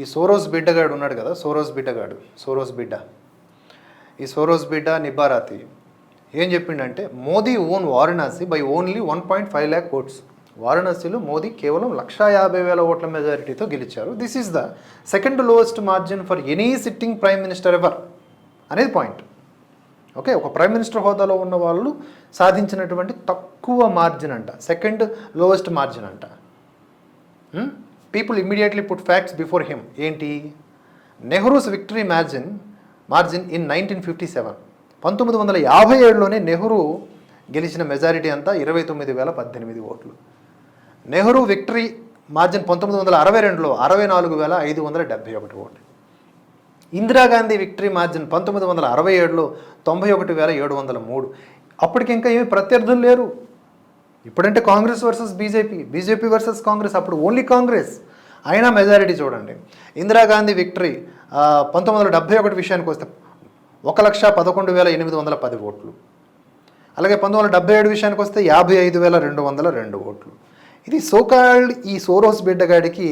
ఈ సోరోస్ బిడ్డగాడు ఉన్నాడు కదా సోరోస్ బిడ్డగాడు సోరోస్ బిడ్డ. ఈ సోరోస్ బిడ్డ నిబారాతి ఏం చెప్పిండంటే Modi won Varanasi by only one point five lakh votes. వారణాసిలో మోదీ కేవలం లక్షా యాభై వేల ఓట్ల మెజారిటీతో గెలిచారు. This is the second lowest margin for any sitting prime minister ever అనేది పాయింట్ ఓకే ఒక ప్రైమ్ మినిస్టర్ హోదాలో ఉన్న వాళ్ళు సాధించినటువంటి తక్కువ మార్జిన్ అంట. సెకండ్ లోవెస్ట్ మార్జిన్ అంట. Hmm? People immediately put facts before him ఏంటి? Nehru's victory margin margin in nineteen fifty seven. పంతొమ్మిది వందల యాభై ఏడులోనే నెహ్రూ గెలిచిన మెజారిటీ అంతా ఇరవై తొమ్మిది వేల పద్దెనిమిది ఓట్లు. నెహ్రూ విక్టరీ మార్జిన్ పంతొమ్మిది వందల అరవై రెండులో అరవై నాలుగు వేల ఐదు వందల డెబ్బై ఒకటి ఓట్లు. ఇందిరాగాంధీ విక్టరీ మార్జిన్ పంతొమ్మిది వందల అరవై ఏడులో తొంభై ఒకటి వేల ఏడు వందల మూడు. అప్పటికి ఇంకా ఏమి ప్రత్యర్థులు లేరు. ఇప్పుడంటే Congress versus BJP BJP versus Congress అప్పుడు ఓన్లీ కాంగ్రెస్. అయినా మెజారిటీ చూడండి. ఇందిరాగాంధీ విక్టరీ పంతొమ్మిది వందల డెబ్బై ఒకటి విషయానికి వస్తే ఒక లక్ష పదకొండు వేల ఎనిమిది వందల పది ఓట్లు. అలాగే పంతొమ్మిది వందల డెబ్బై ఏడు విషయానికి వస్తే యాభై ఐదు వేల రెండు వందల రెండు ఓట్లు. ఇది సోకాల్డ్ ఈ సోరోస్ బిడ్డగాడికి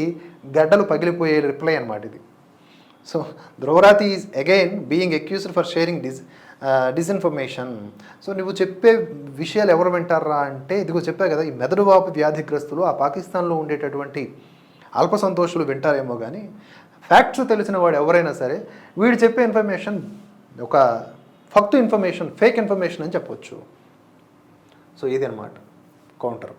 గడ్డలు పగిలిపోయే రిప్లై అనమాట ఇది. సో ద్రౌరాతి is again being accused for sharing dis disinformation so నువ్వు చెప్పే విషయాలు ఎవరు వింటారా అంటే ఇదిగో చెప్పా కదా ఈ మెదడువాపు వ్యాధిగ్రస్తులు ఆ పాకిస్తాన్లో ఉండేటటువంటి అల్ప సంతోషులు వింటారేమో కానీ ఫ్యాక్ట్స్ తెలిసిన వాడు ఎవరైనా సరే వీడు చెప్పే ఇన్ఫర్మేషన్ ఒక ఫక్తు ఇన్ఫర్మేషన్ ఫేక్ ఇన్ఫర్మేషన్ అని చెప్పొచ్చు. సో ఇది అనమాట కౌంటర్.